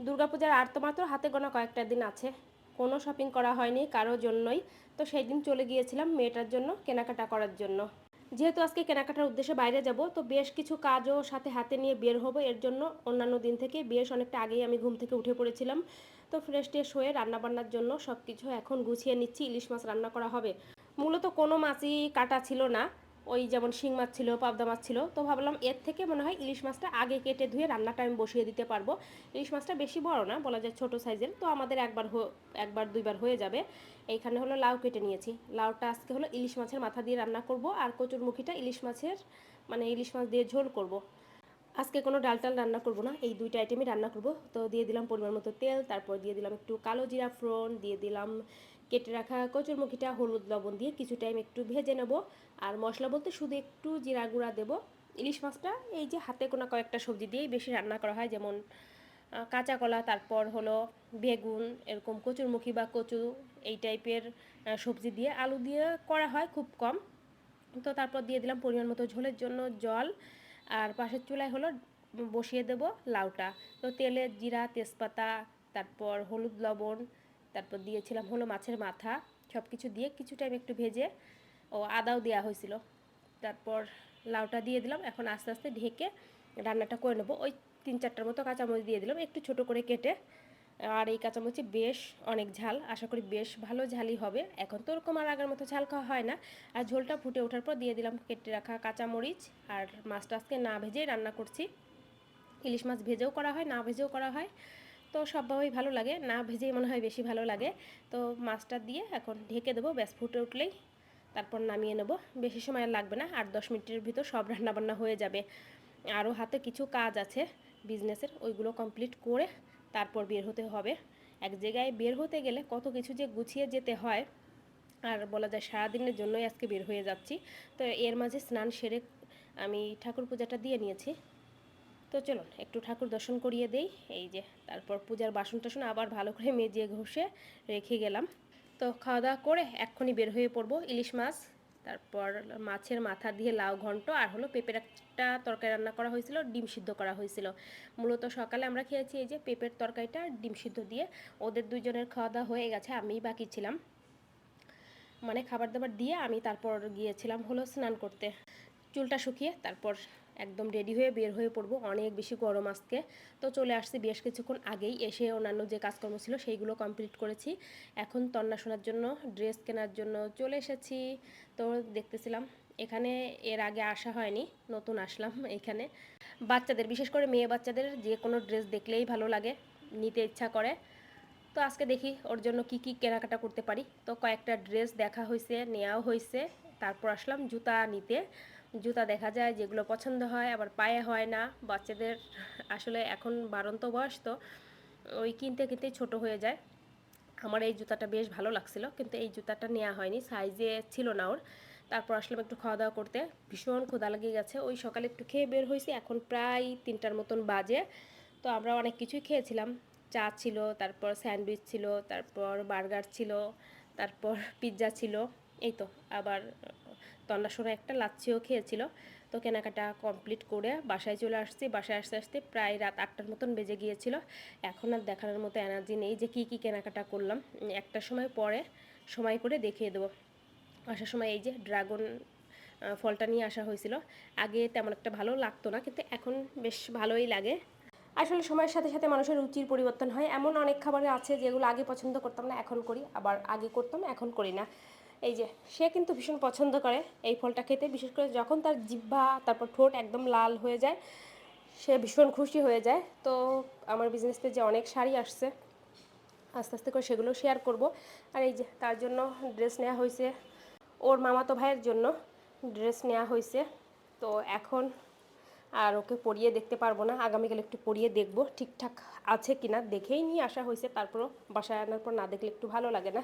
দুর্গাপূজার আর তো মাত্র হাতে গোনা কয়েকটা দিন আছে। কোনো শপিং করা হয়নি কারোর জন্যই। তো সেই দিন চলে গিয়েছিলাম মেয়েটার জন্য কেনাকাটা করার জন্য। যেহেতু আজকে কেনাকাটার উদ্দেশ্যে বাইরে যাব, তো বেশ কিছু কাজও সাথে হাতে নিয়ে বের হব। এর জন্য অন্যান্য দিন থেকে বেশ অনেকটা আগেই আমি ঘুম থেকে উঠে পড়েছিলাম। তো ফ্রেশ ট্রেশ হয়ে রান্নাবান্নার জন্য সব কিছু এখন গুছিয়ে নিচ্ছি। ইলিশ মাছ রান্না করা হবে। মূলত কোনো মাছই কাটা ছিল না। ওই যেমন শিং মাছ ছিল, পাবদা মাছ ছিল, তো ভাবলাম এর থেকে মনে হয় ইলিশ মাছটা আগে কেটে ধুয়ে রান্নাটা আমি বসিয়ে দিতে পারব। ইলিশ মাছটা বেশি বড় না, বলা যায় ছোট সাইজের তো আমাদের একবার একবার দুইবার হয়ে যাবে। এইখানে হলো লাউ কেটে নিয়েছি। লাউটা আজকে হলো ইলিশ মাছের মাথা দিয়ে রান্না করব, আর কচুরমুখিটা ইলিশ মাছের মানে ইলিশ মাছ দিয়ে ঝোল করব। আজকে কোনো ডাল টাল রান্না করব না, এই দুইটা আইটেমই রান্না করব। তো দিয়ে দিলাম পরিমাণ মতো তেল, তারপর দিয়ে দিলাম একটু কালো জিরা ফ্রন দিয়ে দিলাম কেটে রাখা কচুরমুখিটা, হলুদ লবণ দিয়ে কিছু টাইম একটু ভেজে নেব। আর মশলা বলতে শুধু একটু জিরা গুঁড়া দেবো। ইলিশ মাছটা এই যে হাতে কোনো কয়েকটা সবজি দিয়েই বেশি রান্না করা হয়, যেমন কাঁচা কলা, তারপর হলো বেগুন, এরকম কচুরমুখী বা কচু এই টাইপের সবজি দিয়ে আলু দিয়ে করা হয় খুব কম। তো তারপর দিয়ে দিলাম পরিমাণ মতো ঝোলের জন্য জল। আর পাশের চুলায় হলো বসিয়ে দেব লাউটা। তো তেলে জিরা, তেজপাতা, তারপর হলুদ লবণ তারপর দিয়েছিলাম হলো মাছের মাথা সব কিছু দিয়ে কিছু টাইম একটু ভেজে ও আদাও দেওয়া হয়েছিল। তারপর লাউটা দিয়ে দিলাম, এখন আস্তে আস্তে ঢেকে রান্নাটা করে নেব। ওই তিন চারটার মতো কাঁচামরিচ দিয়ে দিলাম, একটু ছোট করে কেটে। আর এই কাঁচামরিচে বেশ অনেক ঝাল, আশা করি বেশ ভালো ঝালই হবে। এখন তো ওরকম আর আগের মতো ঝাল খাওয়া হয় না। আর ঝোলটা ফুটে ওঠার পর দিয়ে দিলাম কেটে রাখা কাঁচামরিচ। আর মাছটা আজকে না ভেজেই রান্না করছি। ইলিশ মাছ ভেজেও করা হয়, না ভেজেও করা হয়। তো সবভাবেই ভালো লাগে। না ভেজেই মনে হয় বেশি ভালো লাগে। তো মাছটা দিয়ে এখন ঢেকে দেবো, ব্যাস ফুটে উঠলেই তারপর নামিয়ে নেব। বেশি সময় লাগবে না, আট দশ মিনিটের ভিতর সব রান্নাবান্না হয়ে যাবে। আরও হাতে কিছু কাজ আছে বিজনেসের, ওইগুলো কমপ্লিট করে তারপর বের হতে হবে। এক জায়গায় বের হতে গেলে কত কিছু যে গুছিয়ে যেতে হয়, আর বলা যায় সারাদিনের জন্যই আজকে বের হয়ে যাচ্ছি। তো এর মাঝে স্নান সেরে আমি ঠাকুর পূজাটা দিয়ে নিয়েছি। তো চলুন, একটু ঠাকুর দর্শন করিয়ে দেই। এই যে, তারপর পূজার বাসন টাসন আবার ভালো করে মেজিয়ে ঘষে রেখে গেলাম। তো খাওয়া দাওয়া করে এক্ষুনি বের হয়ে পড়ব ইলিশ মাছ, তারপর মাছের মাথা দিয়ে লাউ ঘন্ট, আর হলো পেঁপের একটা তরকারি রান্না করা হয়েছিল, ডিম সিদ্ধ করা হয়েছিল। মূলত সকালে আমরা খেয়েছি এই যে পেঁপের তরকারিটা ডিম সিদ্ধ দিয়ে। ওদের দুজনের খাওয়া দাওয়া হয়ে গেছে, আমিই বাকি ছিলাম। মানে খাবার দাবার দিয়ে আমি তারপর গিয়েছিলাম হলো স্নান করতে। চুলটা শুকিয়ে তারপর একদম রেডি হয়ে বের হয়ে পড়ব, অনেক বেশি গরম আজকে। তো চলে আসছি বেশ কিছুক্ষণ আগেই, এসে অন্যান্য যে কাজকর্ম ছিল সেইগুলো কমপ্লিট করেছি। এখন তন্না শোনার জন্য ড্রেস কেনার জন্য চলে এসেছি। তো দেখতেছিলাম, এখানে এর আগে আসা হয়নি, নতুন আসলাম এখানে। বাচ্চাদের, বিশেষ করে মেয়ে বাচ্চাদের যে কোনো ড্রেস দেখলেই ভালো লাগে, নিতে ইচ্ছা করে। তো আজকে দেখি ওর জন্য কি কি কেনাকাটা করতে পারি। তো কয়েকটা ড্রেস দেখা হয়েছে নেওয়াও হয়েছে তারপর আসলাম জুতা নিতে। জুতা দেখা যায় যেগুলো পছন্দ হয়, আবার পায়ে হয় না। বাচ্চাদের আসলে এখন বারন্ত বয়স তো, ওই কিনতে কিনতেই ছোট হয়ে যায়। আমার এই জুতাটা বেশ ভালো লাগছিল, কিন্তু এই জুতাটা নেওয়া হয়নি, সাইজে ছিল না ওর। তারপর আসলাম একটু খাওয়া দাওয়া করতে, ভীষণ ক্ষুধা লেগে গেছে। ওই সকালে একটু খেয়ে বের হয়েছি, এখন প্রায় তিনটার মতন বাজে। তো আমরা অনেক কিছুই খেয়েছিলাম। চা ছিল, তারপর স্যান্ডউইচ ছিল, তারপর বার্গার ছিল, তারপর পিৎজা ছিল। এই তো, আবার তন্নাসোনা একটা লাচ্ছিও খেয়েছিল। তো কেনাকাটা কমপ্লিট করে বাসায় চলে আসছি। বাসায় আসতে আসতে প্রায় রাত আটটার মতন বেজে গিয়েছিল। এখন আর দেখানোর মতো এনার্জি নেই যে কী কী কেনাকাটা করলাম। একটা সময় পরে সময় করে দেখিয়ে দেবো। আসার সময় এই যে ড্রাগন ফলটা নিয়ে আসা হয়েছিল। আগে তেমন একটা ভালো লাগতো না, কিন্তু এখন বেশ ভালোই লাগে। আসলে সময়ের সাথে সাথে মানুষের রুচির পরিবর্তন হয়। এমন অনেক খাবারে আছে যেগুলো আগে পছন্দ করতাম না, এখন করি। আবার আগে করতাম, এখন করি না। এই যে, সে কিন্তু ভীষণ পছন্দ করে এই ফলটা খেতে। বিশেষ করে যখন তার জিহ্বা, তারপর ঠোঁট একদম লাল হয়ে যায়, সে ভীষণ খুশি হয়ে যায়। তো আমার বিজনেসতে যে অনেক শাড়ি আসছে, আস্তে আস্তে করে সেগুলো শেয়ার করব। আর এই যে, তার জন্য ড্রেস নেওয়া হয়েছে। ওর মামাতো ভাইয়ের জন্য ড্রেস নেওয়া হয়েছে। তো এখন আর ওকে পরিয়ে দেখতে পারব না। আগামীকাল একটু পরিয়ে দেখব, ঠিকঠাক আছে কিনা দেখেই নিয়ে আসা হয়েছে। তারপরও বাসায় আনার পর না দেখলে একটু ভালো লাগে না।